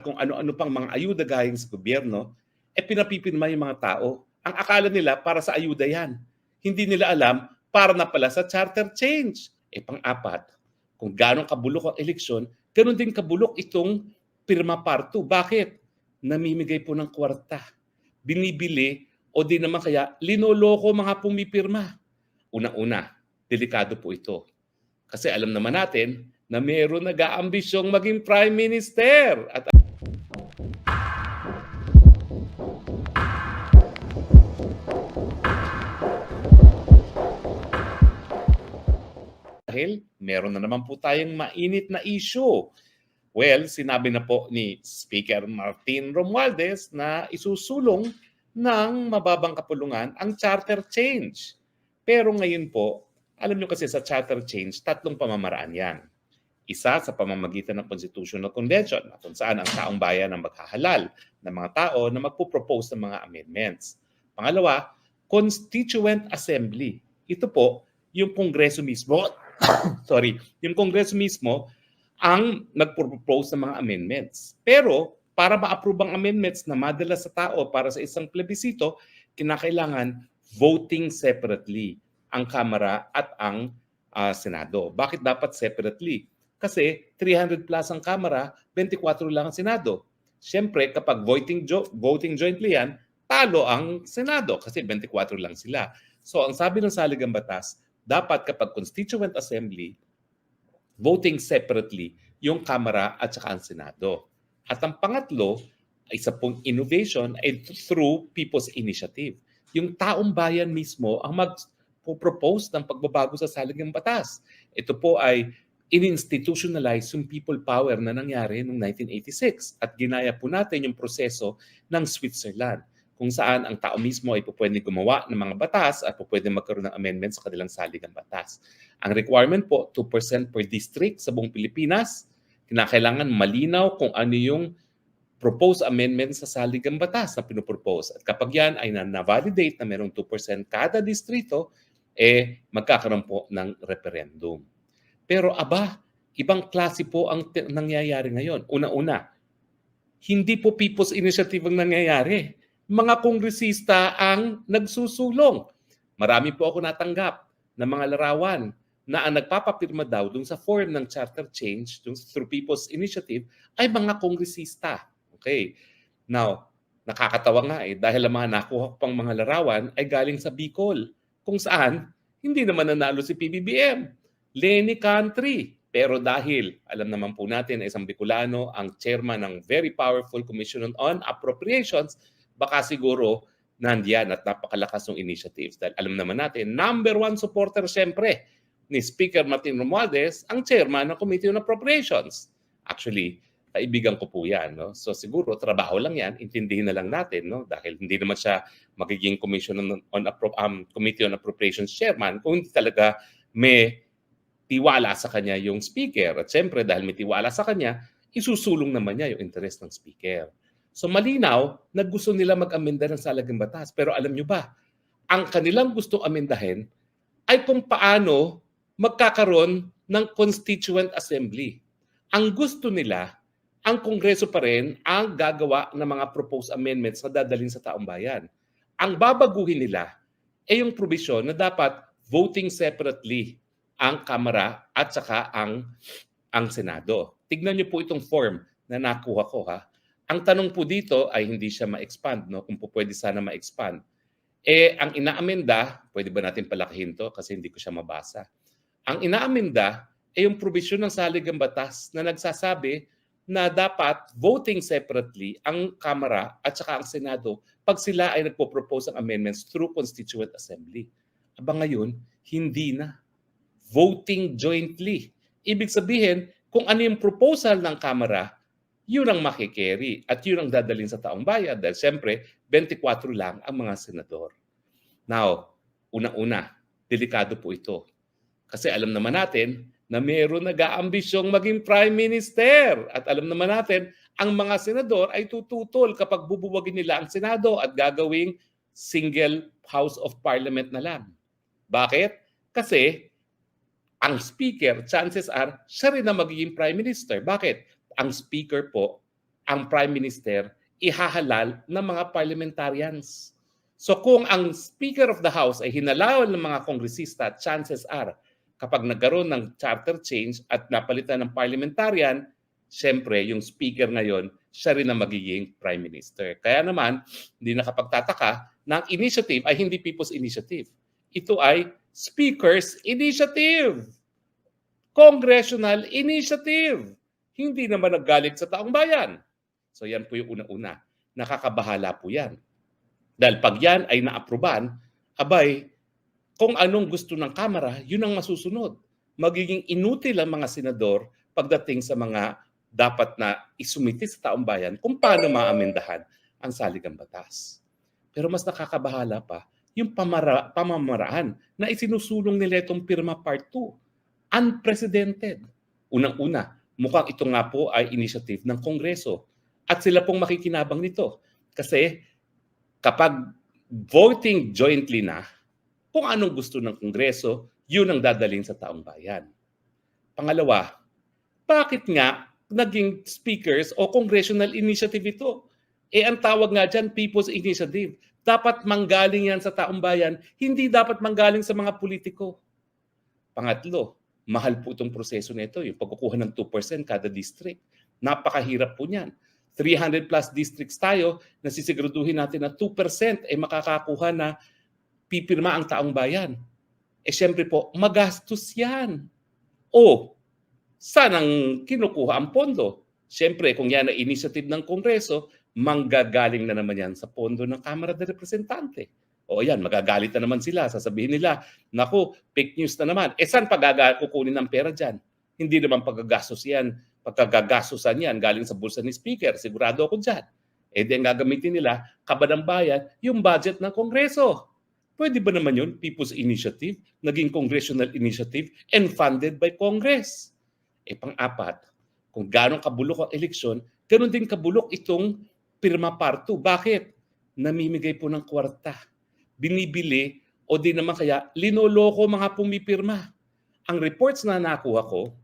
kung ano-ano pang mga ayuda galing sa gobyerno, eh pinapipirma yung mga tao. Ang akala nila para sa ayuda yan. Hindi nila alam para na pala sa charter change. Eh pang-apat, kung gano'ng kabulok ang eleksyon, ganun din kabulok itong pirma parto. Bakit? Namimigay po ng kwarta. Binibili o di naman kaya linoloko mga pumipirma. Una-una, delikado po ito. Kasi alam naman natin na meron nag-aambisyong maging prime minister. At dahil meron na naman po tayong mainit na issue. Well, sinabi na po ni Speaker Martin Romualdez na isusulong ng mababang kapulungan ang charter change. Pero ngayon po, alam nyo kasi sa charter change, tatlong pamamaraan yan. Isa sa pamamagitan ng Constitutional Convention na kung saan ang taong bayan ang maghahalal ng mga tao na magpo-propose ng mga amendments. Pangalawa, Constituent Assembly. Ito po, yung Kongreso mismo, sorry, yung Kongreso mismo ang nagpo-propose ng mga amendments. Pero para ma-approve ang amendments na madala sa tao para sa isang plebisito, kinakailangan voting separately ang Kamara at ang ah, Senado. Bakit dapat separately? Kasi 300 plus ang Kamara, 24 lang ang Senado. Siyempre, kapag voting, jo- voting jointly yan, talo ang Senado kasi 24 lang sila. So ang sabi ng saligang batas, dapat kapag Constituent Assembly, voting separately yung Kamara at saka ang Senado. At ang pangatlo, isa pong innovation ay through People's Initiative. Yung taong bayan mismo ang mag-propose ng pagbabago sa saligang batas. Ito po ay in-institutionalize yung people power na nangyari noong 1986 at ginaya po natin yung proseso ng Switzerland kung saan ang tao mismo ay pwede gumawa ng mga batas at pwede magkaroon ng amendments sa kanilang saligang batas. Ang requirement po, 2% per district sa buong Pilipinas. Kinakailangan malinaw kung ano yung proposed amendment sa saligang batas na pinopropose. At kapag yan ay na- na-validate na merong 2% kada distrito, eh magkakaroon po ng referendum. Pero aba, ibang klase po ang nangyayari ngayon. Una-una, hindi po People's Initiative ang nangyayari. Mga kongresista ang nagsusulong. Marami po ako natanggap na mga larawan na ang nagpapapirma daw dun sa form ng charter change dun through People's Initiative ay mga kongresista. Okay. Now, nakakatawa nga eh dahil ang mga nakuha pang mga larawan ay galing sa Bicol kung saan hindi naman nanalo si PBBM. Lenny Country. Pero dahil alam naman po natin na isang Bicolano ang chairman ng very powerful Commission on Appropriations, baka siguro nandiyan at napakalakas ng initiatives. Dahil alam naman natin, number one supporter siyempre ni Speaker Martin Romualdez, ang chairman ng Committee on Appropriations. Actually, kaibigan ko po yan. No? So siguro, trabaho lang yan, intindihin na lang natin. No? Dahil hindi naman siya magiging Commission on, on um, Committee on Appropriations chairman kung hindi talaga may tiwala sa kanya yung speaker. At siyempre, dahil may tiwala sa kanya, isusulong naman niya yung interest ng speaker. So malinaw na gusto nila mag-amenda ng salagang batas. Pero alam nyo ba, ang kanilang gusto amendahin ay kung paano magkakaroon ng Constituent Assembly. Ang gusto nila, ang Kongreso pa rin ang gagawa ng mga proposed amendments na dadalhin sa taong bayan. Ang babaguhin nila ay yung provision na dapat voting separately ang Kamara at saka ang ang Senado. Tignan niyo po itong form na nakuha ko ha. Ang tanong po dito ay hindi siya ma-expand no kung po pwede sana ma-expand. Eh ang inaamenda, pwede ba natin palakihin to kasi hindi ko siya mabasa. Ang inaamenda ay yung provision ng saligang batas na nagsasabi na dapat voting separately ang Kamara at saka ang Senado pag sila ay nagpo-propose ng amendments through Constituent Assembly. Aba ngayon, hindi na voting jointly. Ibig sabihin, kung ano yung proposal ng Kamara, yun ang makikerry at yun ang dadalhin sa taong bayan dahil siyempre 24 lang ang mga senador. Now, una-una, delikado po ito. Kasi alam naman natin na meron nag-aambisyong maging prime minister. At alam naman natin, ang mga senador ay tututol kapag bubuwagin nila ang Senado at gagawing single House of Parliament na lang. Bakit? Kasi ang speaker, chances are, siya rin na magiging prime minister. Bakit? Ang speaker po ang Prime Minister ihahalal ng mga parliamentarians. So kung ang Speaker of the House ay hinalal ng mga kongresista, chances are kapag nagkaroon ng charter change at napalitan ng parliamentarian, syempre yung speaker ngayon, siya rin ang magiging prime minister. Kaya naman, hindi nakapagtataka na ang initiative ay hindi people's initiative. Ito ay speaker's initiative. Congressional initiative. Hindi naman naggalit sa taong bayan. So yan po yung una-una. Nakakabahala po yan. Dahil pag yan ay naapruban, abay, kung anong gusto ng Kamara, yun ang masusunod. Magiging inutil ang mga senador pagdating sa mga dapat na isumiti sa taong bayan kung paano maamendahan ang saligang batas. Pero mas nakakabahala pa yung pamara, pamamaraan na isinusulong nila itong Pirma Part 2. Unprecedented. Unang-una, mukhang ito nga po ay initiative ng Kongreso. At sila pong makikinabang nito. Kasi kapag voting jointly na, kung anong gusto ng Kongreso, yun ang dadalhin sa taong bayan. Pangalawa, bakit nga naging speakers o congressional initiative ito? Eh ang tawag nga dyan, People's Initiative. Dapat manggaling yan sa taong bayan, hindi dapat manggaling sa mga politiko. Pangatlo, mahal po itong proseso nito, yung pagkukuha ng 2% kada district. Napakahirap po niyan. 300 plus districts tayo, nasisiguraduhin natin na 2% ay makakakuha na pipirma ang taong bayan. Eh syempre po, magastos yan. O, saan ang kinukuha ang pondo? Syempre, kung yan ay initiative ng Kongreso, manggagaling na naman yan sa pondo ng Kamara de Representante. O yan, magagalit na naman sila. Sasabihin nila, naku, fake news na naman. Eh saan pagaga ng pera dyan? Hindi naman pagagastos yan. Pagkagagastosan yan galing sa bulsa ni Speaker. Sigurado ako dyan. Eh di ang gagamitin nila, kabadang bayan, yung budget ng Kongreso. Pwede ba naman yun? People's Initiative, naging congressional initiative and funded by Congress. E pang-apat, kung gano'ng kabulok ang eleksyon, gano'n din kabulok itong pirma parto. Bakit? Namimigay po ng kwarta. Binibili o di naman kaya linoloko mga pumipirma. Ang reports na nakuha ko,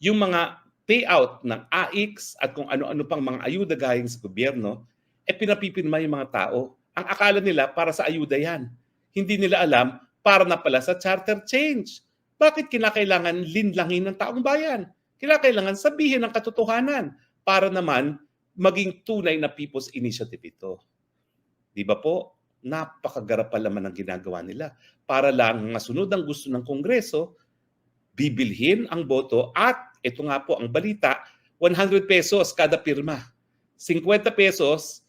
yung mga payout ng AIX at kung ano-ano pang mga ayuda galing sa gobyerno, eh pinapipirma yung mga tao. Ang akala nila para sa ayuda yan. Hindi nila alam para na pala sa charter change. Bakit kinakailangan linlangin ng taong bayan? Kinakailangan sabihin ang katotohanan para naman maging tunay na people's initiative ito. Di ba po? Napakagarap pa naman ang ginagawa nila. Para lang masunod ang gusto ng Kongreso, bibilhin ang boto at ito nga po ang balita, 100 pesos kada pirma. 50 pesos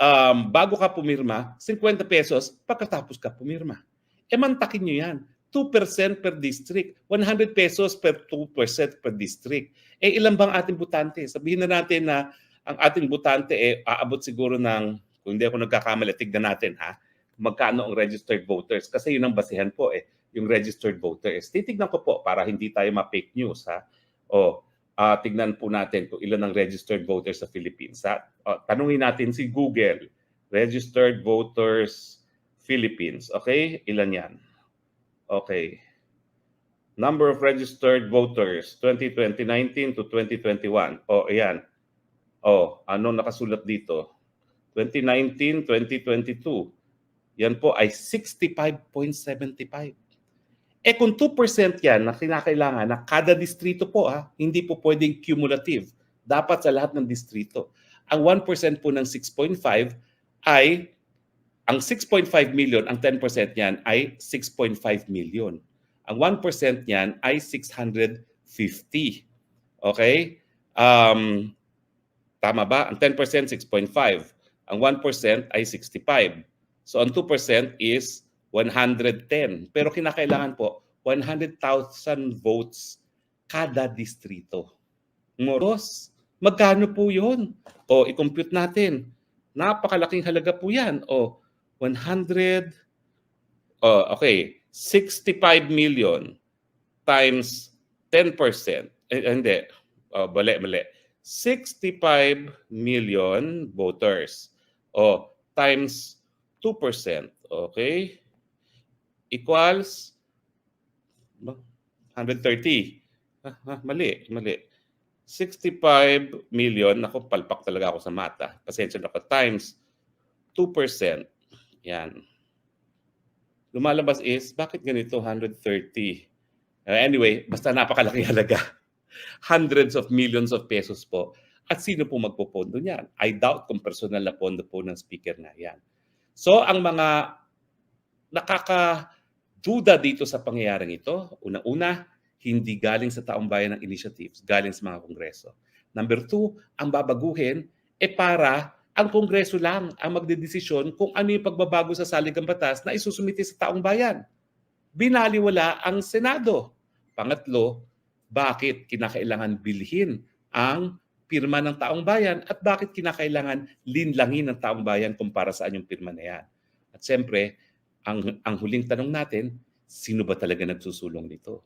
um, bago ka pumirma, 50 pesos pagkatapos ka pumirma. E mantakin nyo yan. 2% per district. 100 pesos per 2% per district. Eh ilan bang ating butante? Sabihin na natin na ang ating butante eh aabot siguro ng, kung hindi ako nagkakamali, tignan natin ha, magkano ang registered voters. Kasi yun ang basihan po eh, yung registered voters. Titignan ko po para hindi tayo ma-fake news ha. O, uh, tignan po natin kung ilan ang registered voters sa Philippines. Ha? O, tanungin natin si Google, registered voters Philippines. Okay, ilan yan? Okay. Number of registered voters 2019 to 2021. Oh, ayan. Oh, ano nakasulat dito? 2019, 2022. Yan po ay 65.75. Eh kung 2% yan na kinakailangan na kada distrito po ha, hindi po pwedeng cumulative. Dapat sa lahat ng distrito. Ang 1% po ng 6.5 ay ang 6.5 million, ang 10% niyan ay 6.5 million. Ang 1% niyan ay 650. Okay? Um, tama ba? Ang 10% 6.5. Ang 1% ay 65. So ang 2% is 110. Pero kinakailangan po 100,000 votes kada distrito. Moros, magkano po yun? O i-compute natin. Napakalaking halaga po yan. O 100, oh, okay, 65 million times 10%. Eh, hindi, oh, mali, mali. 65 million voters. O, times 2%. Okay? Equals 130. Ah, ah, mali, mali. 65 million, ako palpak talaga ako sa mata. Pasensya na ko, times 2%. Yan. Lumalabas is, bakit ganito 130? Uh, anyway, basta napakalaki halaga. Hundreds of millions of pesos po. At sino po magpopondo niyan? I doubt kung personal na pondo po ng speaker na yan. So, ang mga nakakaduda dito sa pangyayaring ito, una-una, hindi galing sa taong bayan ng initiatives, galing sa mga kongreso. Number two, ang babaguhin, e para ang kongreso lang ang magdedesisyon kung ano yung pagbabago sa saligang batas na isusumite sa taong bayan. Binaliwala ang Senado. Pangatlo, bakit kinakailangan bilhin ang pirma ng taong bayan at bakit kinakailangan linlangin ng taong bayan kumpara saan yung pirma na yan. At siyempre, ang, ang huling tanong natin, sino ba talaga nagsusulong nito?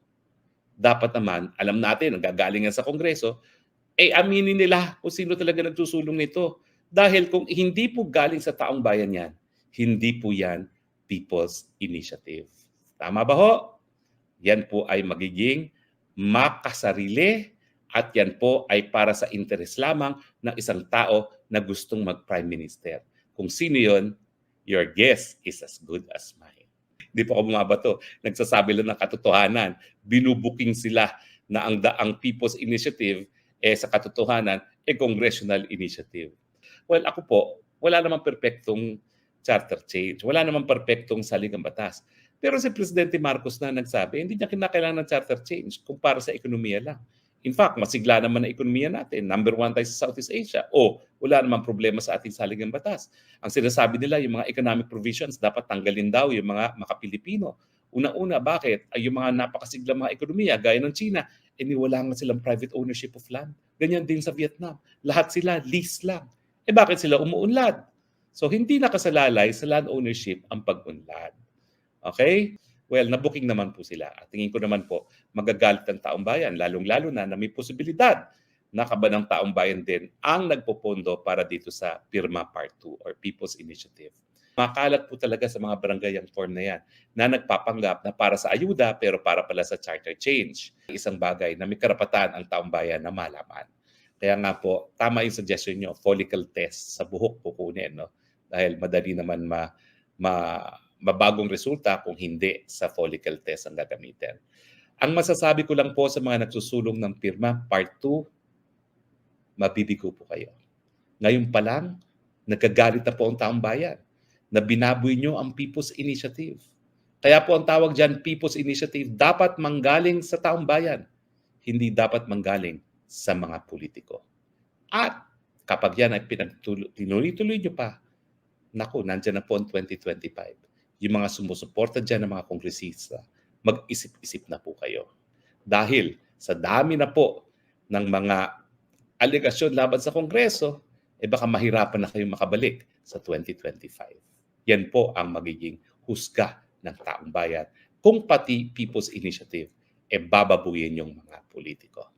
Dapat naman, alam natin, ang gagalingan sa Kongreso, eh aminin nila kung sino talaga nagsusulong nito. Dahil kung hindi po galing sa taong bayan yan, hindi po yan People's Initiative. Tama ba ho? Yan po ay magiging makasarili at yan po ay para sa interes lamang ng isang tao na gustong mag-prime minister. Kung sino yon, your guess is as good as mine. Hindi po ako bumabato. Nagsasabi lang ng katotohanan. Binubuking sila na ang daang People's Initiative eh sa katotohanan eh congressional initiative. Well, ako po, wala namang perpektong charter change. Wala namang perpektong saligang batas. Pero si Presidente Marcos na nagsabi, hindi niya kinakailangan ng charter change kung para sa ekonomiya lang. In fact, masigla naman ang ekonomiya natin. Number one tayo sa Southeast Asia. O, wala namang problema sa ating saligang batas. Ang sinasabi nila, yung mga economic provisions, dapat tanggalin daw yung mga makapilipino. Una-una, bakit? Ay yung mga napakasigla mga ekonomiya, gaya ng China, eh nga silang private ownership of land. Ganyan din sa Vietnam. Lahat sila lease lang. Eh bakit sila umuunlad? So hindi nakasalalay sa land ownership ang pag-unlad. Okay? Well, nabuking naman po sila. At tingin ko naman po, magagalit ang taong bayan, lalong-lalo na na may posibilidad na kaba ng taong bayan din ang nagpopondo para dito sa Pirma Part 2 or People's Initiative. Makalat po talaga sa mga barangay ang form na yan na nagpapanggap na para sa ayuda pero para pala sa charter change. Isang bagay na may karapatan ang taong bayan na malaman. Kaya nga po, tama yung suggestion nyo, follicle test sa buhok kukunin. No? Dahil madali naman ma, ma, mabagong resulta kung hindi sa follicle test ang gagamitin. Ang masasabi ko lang po sa mga nagsusulong ng pirma, part 2, mabibigo po kayo. Ngayon pa lang, nagkagalit na po ang taong bayan na binaboy nyo ang People's Initiative. Kaya po ang tawag dyan, People's Initiative, dapat manggaling sa taong bayan, hindi dapat manggaling sa mga politiko. At kapag yan ay tinuloy-tuloy nyo pa, naku, nandyan na po ang 2025. Yung mga sumusuporta dyan ng mga kongresista, mag-isip-isip na po kayo. Dahil sa dami na po ng mga aligasyon laban sa Kongreso, eh baka mahirapan na kayong makabalik sa 2025. Yan po ang magiging husga ng taong bayan kung pati People's Initiative e eh bababuyin yung mga politiko.